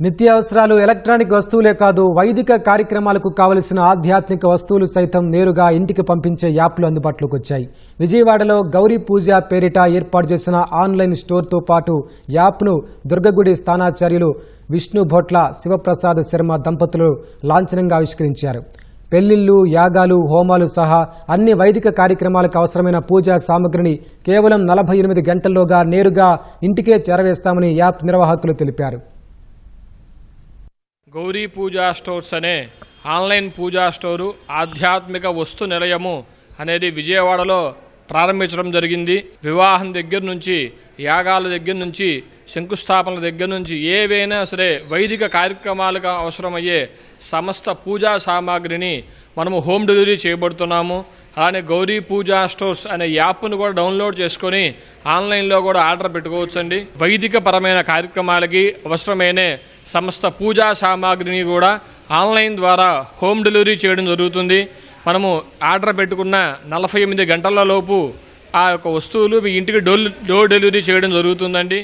నిత్యావసరాలు ఎలక్ట్రానిక్ వస్తువులే కాదు వైదిక కార్యక్రమాలకు కావలసిన ఆధ్యాత్మిక వస్తువులు సైతం నేరుగా ఇంటికి పంపించే యాప్లు అందుబాటులోకి వచ్చాయి. విజయవాడలో గౌరీ పూజ పేరిట ఏర్పాటు చేసిన ఆన్లైన్ స్టోర్తో పాటు యాప్ను దుర్గగుడి స్థానాచార్యులు విష్ణు భొట్ల శివప్రసాద్ శర్మ దంపతులు లాంఛనంగా ఆవిష్కరించారు. పెళ్ళిళ్ళు యాగాలు హోమాలు సహా అన్ని వైదిక కార్యక్రమాలకు అవసరమైన పూజా సామగ్రిని కేవలం నలభై ఎనిమిది గంటల్లోగా నేరుగా ఇంటికే చేరవేస్తామని యాప్ నిర్వాహకులు తెలిపారు. గౌరీ పూజా స్టోర్స్ అనే ఆన్లైన్ పూజా స్టోరు ఆధ్యాత్మిక వస్తు నిలయము అనేది విజయవాడలో ప్రారంభించడం జరిగింది. వివాహం దగ్గర నుంచి యాగాల దగ్గర నుంచి శంకుస్థాపనల దగ్గర నుంచి ఏవైనా సరే వైదిక కార్యక్రమాలకు అవసరమయ్యే సమస్త పూజా సామాగ్రిని మనము హోమ్ డెలివరీ చేయబడుతున్నాము. అలానే గౌరీ పూజా స్టోర్స్ అనే యాప్ను కూడా డౌన్లోడ్ చేసుకొని ఆన్లైన్లో కూడా ఆర్డర్ పెట్టుకోవచ్చండి. వైదిక పరమైన కార్యక్రమాలకి అవసరమైన సమస్త పూజా సామాగ్రిని కూడా ఆన్లైన్ ద్వారా హోమ్ డెలివరీ చేయడం జరుగుతుంది. మనము ఆర్డర్ పెట్టుకున్న నలభై ఎనిమిది గంటల లోపు ఆ యొక్క వస్తువులు మీ ఇంటికి డోర్ డోర్ డెలివరీ చేయడం జరుగుతుందండి.